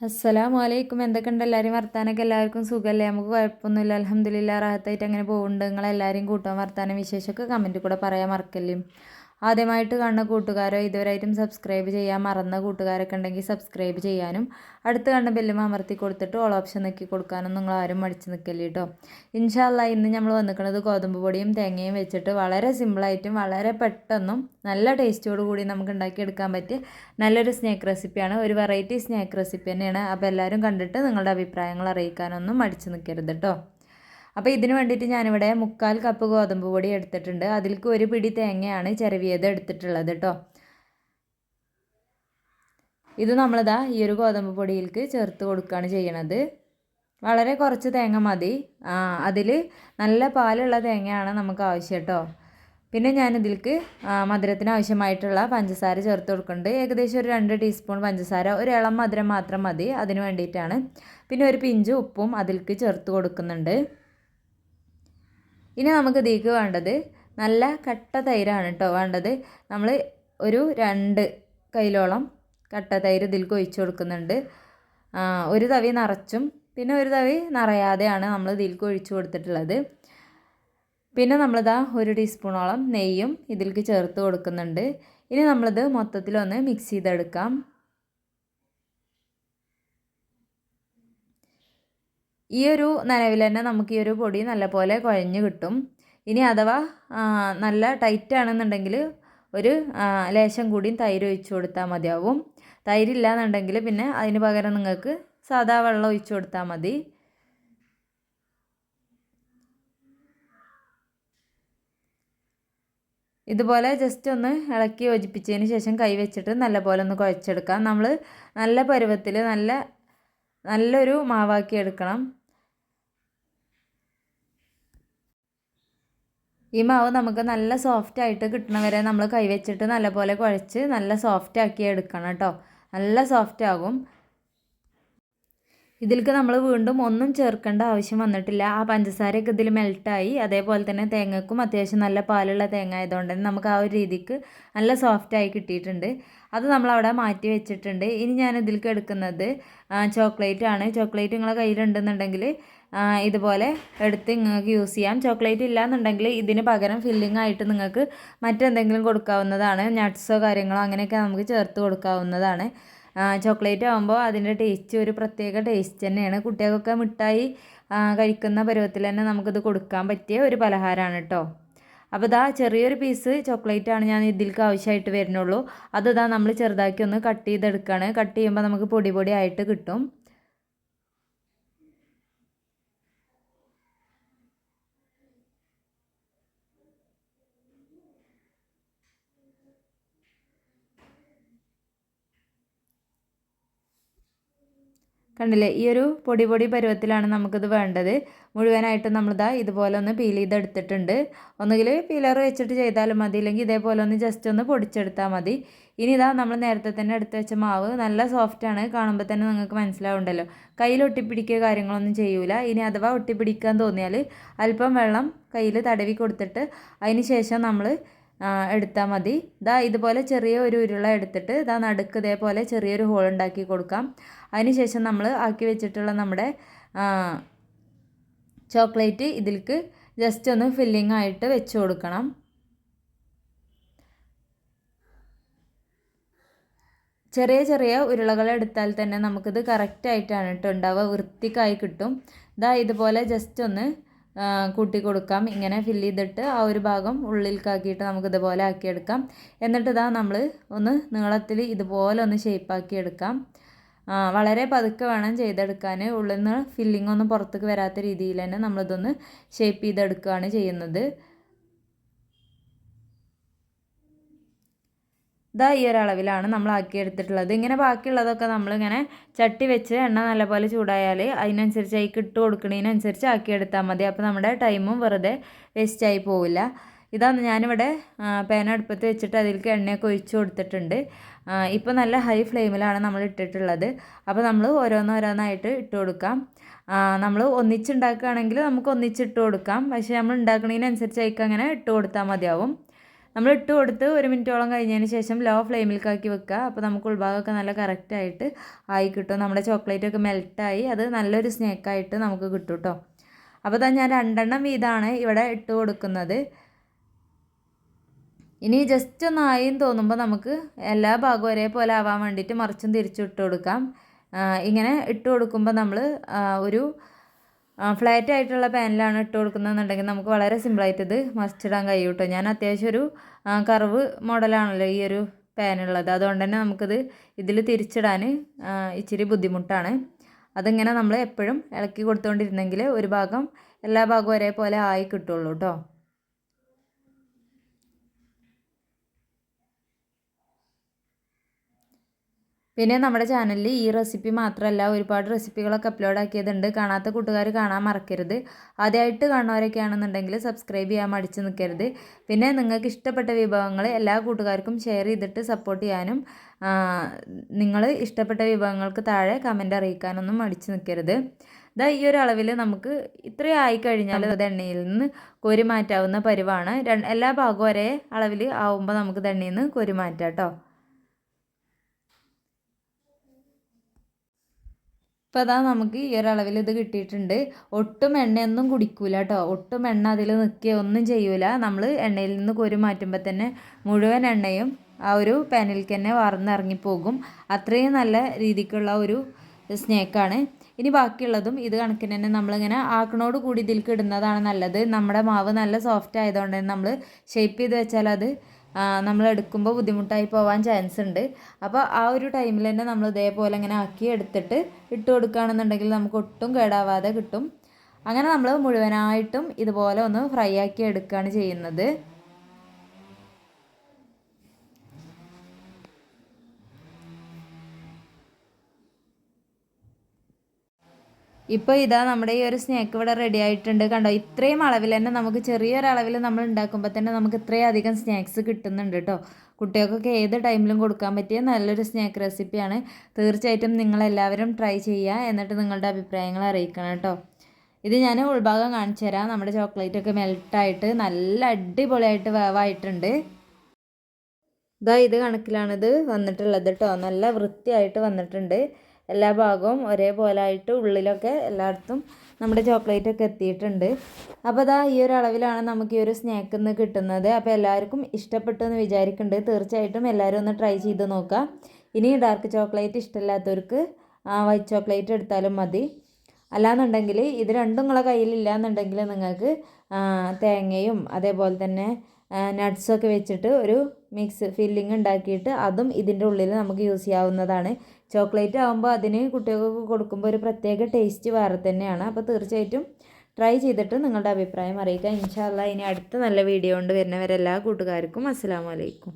അസ്സലാമു അലൈക്കും എന്തൊക്കെയുണ്ട്? എല്ലാവരും വർത്താനൊക്കെ എല്ലാവർക്കും സുഖമല്ലേ നമുക്ക് കുഴപ്പമൊന്നുമില്ല. അലഹമ്മദില്ല റാഹത്തായിട്ട് അങ്ങനെ പോകുന്നുണ്ട് നിങ്ങളെല്ലാവരും കൂട്ടാൻ വർത്താനം വിശേഷമൊക്കെ കമന്റ് കൂടെ പറയാൻ മറക്കല്ലേ. ആദ്യമായിട്ട് കാണുന്ന കൂട്ടുകാരോ ഇതുവരെയായിട്ടും സബ്സ്ക്രൈബ് ചെയ്യാൻ മറന്ന കൂട്ടുകാരൊക്കെ ഉണ്ടെങ്കിൽ സബ്സ്ക്രൈബ് ചെയ്യാനും അടുത്ത് കണ്ട ബെല്ലും അമർത്തി കൊടുത്തിട്ട് ഓൾ ഓപ്ഷൻ നോക്കി കൊടുക്കാനും നിങ്ങൾ ആരും മടിച്ച് നിൽക്കല്ലേ കേട്ടോ ഇൻഷാല്ല ഇന്ന് നമ്മൾ വന്നിക്കുന്നത് ഗോതമ്പ് പൊടിയും തേങ്ങയും വെച്ചിട്ട് വളരെ സിമ്പിളായിട്ടും വളരെ പെട്ടെന്നും നല്ല ടേസ്റ്റോട് കൂടി നമുക്ക് ഉണ്ടാക്കിയെടുക്കാൻ പറ്റിയ നല്ലൊരു സ്നാക്ക് റെസിപ്പിയാണ് ഒരു വെറൈറ്റി സ്നാക്ക് റെസിപ്പി തന്നെയാണ്. അപ്പോൾ എല്ലാവരും കണ്ടിട്ട് നിങ്ങളുടെ അഭിപ്രായങ്ങൾ അറിയിക്കാനൊന്നും മടിച്ച് നിൽക്കരുത് കേട്ടോ അപ്പോൾ ഇതിന് വേണ്ടിയിട്ട് ഞാനിവിടെ മുക്കാൽ കപ്പ് ഗോതമ്പ് പൊടി എടുത്തിട്ടുണ്ട്. അതിലേക്ക് ഒരു പിടി തേങ്ങയാണ് ചിരവിയത് എടുത്തിട്ടുള്ളത് കേട്ടോ ഇത് നമ്മളിതാ ഈ ഒരു ഗോതമ്പ് പൊടിയിലേക്ക് ചേർത്ത് കൊടുക്കുകയാണ് ചെയ്യണത്. വളരെ കുറച്ച് തേങ്ങ മതി. അതിൽ നല്ല പാലുള്ള തേങ്ങയാണ് നമുക്ക് ആവശ്യം കേട്ടോ പിന്നെ ഞാനിതിലേക്ക് മധുരത്തിന് ആവശ്യമായിട്ടുള്ള പഞ്ചസാര ചേർത്ത് കൊടുക്കുന്നുണ്ട്. ഏകദേശം ഒരു രണ്ട് ടീസ്പൂൺ പഞ്ചസാര ഒരു ഇളം മധുരം മാത്രം മതി അതിന് വേണ്ടിയിട്ടാണ്. പിന്നെ ഒരു പിഞ്ച് ഉപ്പും അതിലേക്ക് ചേർത്ത് കൊടുക്കുന്നുണ്ട്. ഇനി നമുക്ക് ഇതിലേക്ക് വേണ്ടത് നല്ല കട്ട തൈരാണ് കേട്ടോ വേണ്ടത് നമ്മൾ ഒരു രണ്ട് കൈലോളം കട്ട തൈര് ഇതിലേക്ക് ഒഴിച്ചു കൊടുക്കുന്നുണ്ട്. ഒരു തവി നിറച്ചും പിന്നെ ഒരു തവി നിറയാതെയാണ് നമ്മൾ ഇതിലേക്ക് ഒഴിച്ചു കൊടുത്തിട്ടുള്ളത്. പിന്നെ നമ്മളിതാ ഒരു ടീസ്പൂണോളം നെയ്യും ഇതിലേക്ക് ചേർത്ത് കൊടുക്കുന്നുണ്ട്. ഇനി നമ്മളിത് മൊത്തത്തിലൊന്ന് മിക്സ് ചെയ്തെടുക്കാം. ഈ ഒരു നനവിൽ തന്നെ നമുക്ക് ഈ ഒരു പൊടി നല്ലപോലെ കുഴഞ്ഞ് കിട്ടും. ഇനി അഥവാ നല്ല ടൈറ്റ് ആണെന്നുണ്ടെങ്കിൽ ഒരു ലേശം കൂടിയും തൈര് ഒഴിച്ചു കൊടുത്താൽ മതിയാവും. തൈരില്ല എന്നുണ്ടെങ്കിൽ പിന്നെ അതിന് പകരം നിങ്ങൾക്ക് സാധാ വെള്ളം ഒഴിച്ചു കൊടുത്താൽ മതി. ഇതുപോലെ ജസ്റ്റ് ഒന്ന് ഇളക്കി യോജിപ്പിച്ചതിന് ശേഷം കൈ വെച്ചിട്ട് നല്ലപോലെ ഒന്ന് കുഴച്ചെടുക്കാം. നമ്മൾ നല്ല പരുവത്തിൽ നല്ല നല്ലൊരു മാവാക്കി എടുക്കണം. ഈ മാവ് നമുക്ക് നല്ല സോഫ്റ്റ് ആയിട്ട് കിട്ടണ വരെ നമ്മൾ കൈവച്ചിട്ട് നല്ലപോലെ കുഴച്ച് നല്ല സോഫ്റ്റ് ആക്കി എടുക്കണം കേട്ടോ നല്ല സോഫ്റ്റ് ആകും. ഇതിലേക്ക് നമ്മൾ വീണ്ടും ഒന്നും ചേർക്കേണ്ട ആവശ്യം വന്നിട്ടില്ല. ആ പഞ്ചസാരയൊക്കെ ഇതിൽ മെൽട്ടായി അതേപോലെ തന്നെ തേങ്ങക്കും അത്യാവശ്യം നല്ല പാലുള്ള തേങ്ങ ആയതുകൊണ്ട് തന്നെ നമുക്ക് ആ ഒരു രീതിക്ക് നല്ല സോഫ്റ്റായി കിട്ടിയിട്ടുണ്ട്. അത് നമ്മളവിടെ മാറ്റി വെച്ചിട്ടുണ്ട്. ഇനി ഞാൻ ഇതിലേക്ക് എടുക്കുന്നത് ചോക്ലേറ്റ് ആണ്. ചോക്ലേറ്റ് നിങ്ങളെ കയ്യിലുണ്ടെന്നുണ്ടെങ്കിൽ ഇതുപോലെ എടുത്ത് നിങ്ങൾക്ക് യൂസ് ചെയ്യാം. ചോക്ലേറ്റ് ഇല്ലയെന്നുണ്ടെങ്കിൽ ഇതിന് പകരം ഫില്ലിംഗ് ആയിട്ട് നിങ്ങൾക്ക് മറ്റെന്തെങ്കിലും കൊടുക്കാവുന്നതാണ്. നട്ട്സോ കാര്യങ്ങളോ അങ്ങനെയൊക്കെ നമുക്ക് ചേർത്ത് കൊടുക്കാവുന്നതാണ്. ചോക്ലേറ്റ് ആകുമ്പോൾ അതിന്റെ ടേസ്റ്റ് ഒരു പ്രത്യേക ടേസ്റ്റ് തന്നെയാണ്. കുട്ടികൾക്കൊക്കെ മിഠായി കഴിക്കുന്ന പരുവത്തിൽ തന്നെ നമുക്കിത് കൊടുക്കാൻ പറ്റിയ ഒരു പലഹാരമാണ് കേട്ടോ അപ്പോൾ ഇതാ ചെറിയൊരു പീസ് ചോക്ലേറ്റ് ആണ് ഞാൻ ഇതിലേക്ക് ആവശ്യമായിട്ട് വരുന്നുള്ളൂ. അത് ഇതാ നമ്മൾ ചെറുതാക്കി ഒന്ന് കട്ട് ചെയ്തെടുക്കുകയാണ്. കട്ട് ചെയ്യുമ്പോൾ നമുക്ക് പൊടി പൊടി ആയിട്ട് കിട്ടും. കണ്ടില്ലേ? ഈ ഒരു പൊടി പൊടി പരുവത്തിലാണ് നമുക്കിത് വേണ്ടത്. മുഴുവനായിട്ട് നമ്മളിതാ ഇതുപോലെ ഒന്ന് പീൽ ചെയ്തെടുത്തിട്ടുണ്ട്. ഒന്നുകിൽ പീലർ വെച്ചിട്ട് ചെയ്താലും മതി. ഇല്ലെങ്കിൽ ഇതേപോലെ ഒന്ന് ജസ്റ്റ് ഒന്ന് പൊടിച്ചെടുത്താൽ മതി. ഇനി ഇതാ നമ്മൾ നേരത്തെ തന്നെ എടുത്ത് വെച്ച മാവ് നല്ല സോഫ്റ്റാണ് കാണുമ്പോൾ തന്നെ നിങ്ങൾക്ക് മനസ്സിലാവുണ്ടല്ലോ. കയ്യിൽ ഒട്ടിപ്പിടിക്കുക കാര്യങ്ങളൊന്നും ചെയ്യൂല. ഇനി അഥവാ ഒട്ടിപ്പിടിക്കാൻ തോന്നിയാൽ അല്പം വെള്ളം കയ്യിൽ തടവി കൊടുത്തിട്ട് അതിന് ശേഷം നമ്മൾ എടുത്താൽ മതി. ഇതാ ഇതുപോലെ ചെറിയ ഒരു ഉരുള എടുത്തിട്ട് ഇതാ നടുക്ക് ഇതേപോലെ ചെറിയൊരു ഹോൾ ഉണ്ടാക്കി കൊടുക്കാം. അതിനുശേഷം നമ്മൾ ആക്കി വെച്ചിട്ടുള്ള നമ്മുടെ ചോക്ലേറ്റ് ഇതിലേക്ക് ജസ്റ്റ് ഒന്ന് ഫില്ലിംഗ് ആയിട്ട് വെച്ച് കൊടുക്കണം. ചെറിയ ചെറിയ ഉരുളകൾ എടുത്താൽ തന്നെ നമുക്കിത് കറക്റ്റായിട്ടാണ് കേട്ടോ ഉണ്ടാവുക. വൃത്തിക്കായി കിട്ടും. ഇതാ ഇതുപോലെ ജസ്റ്റ് ഒന്ന് കൂട്ടി കൊടുക്കാം. ഇങ്ങനെ ഫില്ല് ചെയ്തിട്ട് ആ ഒരു ഭാഗം ഉള്ളിൽ കാക്കിയിട്ട് നമുക്ക് ഇതുപോലെ ആക്കിയെടുക്കാം. എന്നിട്ട് ഇതാ നമ്മൾ ഒന്ന് നീളത്തിൽ ഇതുപോലെ ഒന്ന് ഷേപ്പാക്കി എടുക്കാം വളരെ പതുക്കെ വേണം ചെയ്തെടുക്കാൻ ഉള്ളിൽ നിന്ന് ഫില്ലിംഗ് ഒന്നും പുറത്തേക്ക് വരാത്ത രീതിയിൽ തന്നെ നമ്മളിതൊന്ന് ഷേപ്പ് ചെയ്തെടുക്കുകയാണ് ചെയ്യുന്നത്. ഇതാ ഈ ഒരളവിലാണ് നമ്മൾ ആക്കിയെടുത്തിട്ടുള്ളത്. ഇങ്ങനെ ബാക്കിയുള്ളതൊക്കെ നമ്മളിങ്ങനെ ചട്ടി വെച്ച് എണ്ണ നല്ലപോലെ ചൂടായാൽ അതിനനുസരിച്ച് അതിക്ക് ഇട്ട് കൊടുക്കുന്നതിനനുസരിച്ച് ആക്കിയെടുത്താൽ മതി. അപ്പോൾ നമ്മുടെ ടൈമും വെറുതെ വേസ്റ്റായി പോവില്ല. ഇതാണ് ഞാനിവിടെ പാൻ അടുപ്പത്ത് വെച്ചിട്ട് അതിലേക്ക് എണ്ണയൊക്കെ ഒഴിച്ച് കൊടുത്തിട്ടുണ്ട്. ഇപ്പോൾ നല്ല ഹൈ ഫ്ലെയിമിലാണ് നമ്മൾ ഇട്ടിട്ടുള്ളത്. അപ്പോൾ നമ്മൾ ഓരോന്നോരോന്നായിട്ട് ഇട്ട് കൊടുക്കാം. നമ്മൾ ഒന്നിച്ചുണ്ടാക്കുകയാണെങ്കിൽ നമുക്ക് ഒന്നിച്ചിട്ട് കൊടുക്കാം. പക്ഷേ നമ്മൾ ഉണ്ടാക്കുന്നതിനനുസരിച്ച് അതിലേക്ക് അങ്ങനെ ഇട്ട് കൊടുത്താൽ മതിയാവും. നമ്മൾ ഇട്ട് കൊടുത്ത് ഒരു മിനിറ്റോളം കഴിഞ്ഞതിന് ശേഷം ലോ ഫ്ലെയിമിലേക്കാക്കി വെക്കുക. അപ്പോൾ നമുക്ക് ഉൾഭാഗമൊക്കെ നല്ല കറക്റ്റായിട്ട് ആയി കിട്ടും. നമ്മുടെ ചോക്ലേറ്റ് ഒക്കെ മെൽട്ടായി അത് നല്ലൊരു സ്നേക്കായിട്ട് നമുക്ക് കിട്ടും കേട്ടോ അപ്പോൾ തന്നെ ഞാൻ രണ്ടെണ്ണം വീതമാണ് ഇവിടെ ഇട്ട് കൊടുക്കുന്നത്. ഇനി ജസ്റ്റ് ഒന്ന് തോന്നുമ്പോൾ നമുക്ക് എല്ലാ ഭാഗവും ഒരേപോലെ ആവാൻ വേണ്ടിയിട്ട് മറിച്ചും തിരിച്ചും ഇട്ട് കൊടുക്കാം. ഇങ്ങനെ ഇട്ട് കൊടുക്കുമ്പോൾ നമ്മൾ ഒരു ഫ്ലാറ്റ് ആയിട്ടുള്ള പാനിലാണ് ഇട്ട് കൊടുക്കുന്നതെന്നുണ്ടെങ്കിൽ നമുക്ക് വളരെ സിമ്പിളായിട്ട് ഇത് മറിച്ചിടാൻ കഴിയും കേട്ടോ ഞാൻ അത്യാവശ്യം ഒരു കറവ് മോഡലാണല്ലോ ഈ ഒരു പാനുള്ളത് അതുകൊണ്ട് തന്നെ നമുക്കിത് ഇതിൽ തിരിച്ചിടാൻ ഇച്ചിരി ബുദ്ധിമുട്ടാണ്. അതിങ്ങനെ നമ്മൾ എപ്പോഴും ഇളക്കി കൊടുത്തുകൊണ്ടിരുന്നെങ്കിൽ ഒരു ഭാഗം എല്ലാ ഭാഗവും ഒരേപോലെ ആയി കിട്ടുള്ളൂ കേട്ടോ പിന്നെ നമ്മുടെ ചാനലിൽ ഈ റെസിപ്പി മാത്രമല്ല ഒരുപാട് റെസിപ്പികളൊക്കെ അപ്ലോഡ് ആക്കിയതുണ്ട്. കാണാത്ത കൂട്ടുകാർ കാണാൻ മറക്കരുത്. ആദ്യമായിട്ട് കാണുന്നവരൊക്കെ ആണെന്നുണ്ടെങ്കിൽ സബ്സ്ക്രൈബ് ചെയ്യാൻ മടിച്ചു നിൽക്കരുത് പിന്നെ നിങ്ങൾക്ക് ഇഷ്ടപ്പെട്ട വിഭവങ്ങൾ എല്ലാ കൂട്ടുകാർക്കും ഷെയർ ചെയ്തിട്ട് സപ്പോർട്ട് ചെയ്യാനും നിങ്ങൾ ഇഷ്ടപ്പെട്ട വിഭവങ്ങൾക്ക് താഴെ കമന്റ് അറിയിക്കാനൊന്നും മടിച്ചു നിൽക്കരുത് ഇതാ ഈ ഒരു അളവിൽ നമുക്ക് ഇത്രയും ആയി കഴിഞ്ഞാൽ അത് എണ്ണയിൽ നിന്ന് കോരി മാറ്റാവുന്ന പരിവാണ് എല്ലാ ഭാഗവും ഒരേ അളവിൽ ആവുമ്പോൾ നമുക്ക് എണ്ണയിൽ നിന്ന് കോരി മാറ്റാം കേട്ടോ ഇപ്പോൾ അതാ നമുക്ക് ഈ ഒരളവിൽ ഇത് കിട്ടിയിട്ടുണ്ട്. ഒട്ടും എണ്ണയൊന്നും കുടിക്കൂല കേട്ടോ ഒട്ടും എണ്ണ അതിൽ നിൽക്കുക ഒന്നും ചെയ്യൂല. നമ്മൾ എണ്ണയിൽ നിന്ന് കോരി മാറ്റുമ്പോൾ തന്നെ മുഴുവൻ എണ്ണയും ആ ഒരു പാനിലേക്ക് തന്നെ വാർന്നിറങ്ങിപ്പോകും അത്രയും നല്ല രീതിക്കുള്ള ഒരു സ്നേക്കാണ് ഇനി ബാക്കിയുള്ളതും ഇത് കണക്കിന് തന്നെ നമ്മളിങ്ങനെ ആക്കണോട് കൂടി ഇതിലേക്ക് ഇടുന്നതാണ് നല്ലത്. നമ്മുടെ മാവ് നല്ല സോഫ്റ്റ് ആയതുകൊണ്ട് തന്നെ നമ്മൾ ഷേപ്പ് ചെയ്ത് വെച്ചാൽ അത് നമ്മൾ എടുക്കുമ്പോൾ ബുദ്ധിമുട്ടായി പോവാൻ ചാൻസ് ഉണ്ട്. അപ്പോൾ ആ ഒരു ടൈമിൽ തന്നെ നമ്മൾ ഇതേപോലെ ഇങ്ങനെ ആക്കി എടുത്തിട്ട് ഇട്ട് കൊടുക്കുകയാണെന്നുണ്ടെങ്കിൽ നമുക്ക് ഒട്ടും കേടാവാതെ കിട്ടും. അങ്ങനെ നമ്മൾ മുഴുവനായിട്ടും ഇതുപോലെ ഒന്ന് ഫ്രൈ ആക്കി എടുക്കുകയാണ് ചെയ്യുന്നത്. ഇപ്പോൾ ഇതാ നമ്മുടെ ഈ ഒരു സ്നാക്ക് ഇവിടെ റെഡി ആയിട്ടുണ്ട്. കണ്ടോ? ഇത്രയും അളവിൽ തന്നെ നമുക്ക് ചെറിയൊരളവിൽ നമ്മൾ ഉണ്ടാക്കുമ്പോൾ തന്നെ നമുക്ക് ഇത്രയും അധികം സ്നാക്സ് കിട്ടുന്നുണ്ട് കേട്ടോ കുട്ടികൾക്കൊക്കെ ഏത് ടൈമിലും കൊടുക്കാൻ പറ്റിയ നല്ലൊരു സ്നാക്ക് റെസിപ്പിയാണ് തീർച്ചയായിട്ടും നിങ്ങളെല്ലാവരും ട്രൈ ചെയ്യുക എന്നിട്ട് നിങ്ങളുടെ അഭിപ്രായങ്ങൾ അറിയിക്കണം കേട്ടോ ഇത് ഞാൻ ഉൾഭാഗം കാണിച്ചു തരാം. നമ്മുടെ ചോക്ലേറ്റ് ഒക്കെ മെൽട്ടായിട്ട് നല്ല അടിപൊളിയായിട്ട് വേവായിട്ടുണ്ട്. ഇതാ ഇത് കണക്കിലാണിത് വന്നിട്ടുള്ളത് കേട്ടോ നല്ല വൃത്തിയായിട്ട് വന്നിട്ടുണ്ട്. എല്ലാ ഭാഗവും ഒരേപോലെ ആയിട്ട് ഉള്ളിലൊക്കെ എല്ലായിടത്തും നമ്മുടെ ചോക്ലേറ്റ് ഒക്കെ എത്തിയിട്ടുണ്ട്. അപ്പോൾ അതാ ഈ ഒരു അളവിലാണ് നമുക്ക് ഈ ഒരു സ്നാക്ക് ഇന്ന് കിട്ടുന്നത്. അപ്പോൾ എല്ലാവർക്കും ഇഷ്ടപ്പെട്ടു എന്ന് വിചാരിക്കുന്നുണ്ട് തീർച്ചയായിട്ടും എല്ലാവരും ഒന്ന് ട്രൈ ചെയ്ത് നോക്കുക ഇനി ഡാർക്ക് ചോക്ലേറ്റ് ഇഷ്ടമില്ലാത്തവർക്ക് വൈറ്റ് ചോക്ലേറ്റ് എടുത്താലും മതി. അല്ലാന്നുണ്ടെങ്കിൽ ഇത് രണ്ടും നിങ്ങളെ കയ്യിലില്ല എന്നുണ്ടെങ്കിൽ നിങ്ങൾക്ക് തേങ്ങയും അതേപോലെ തന്നെ നട്ട്സൊക്കെ വെച്ചിട്ട് ഒരു മിക്സ് ഫില്ലിങ് ഉണ്ടാക്കിയിട്ട് അതും ഇതിന്റെ ഉള്ളിൽ നമുക്ക് യൂസ് ചെയ്യാവുന്നതാണ്. ചോക്ലേറ്റ് ആകുമ്പോൾ അതിന് കുട്ടികൾക്ക് കൊടുക്കുമ്പോൾ ഒരു പ്രത്യേക ടേസ്റ്റ് വേറെ തന്നെയാണ്. അപ്പോൾ തീർച്ചയായിട്ടും ട്രൈ ചെയ്തിട്ട് നിങ്ങളുടെ അഭിപ്രായം അറിയിക്കുക. ഇൻഷാല്ല ഇനി അടുത്ത നല്ല വീഡിയോ കൊണ്ട് വരുന്നവരെല്ലാ കൂട്ടുകാർക്കും അസ്സാം വലൈക്കും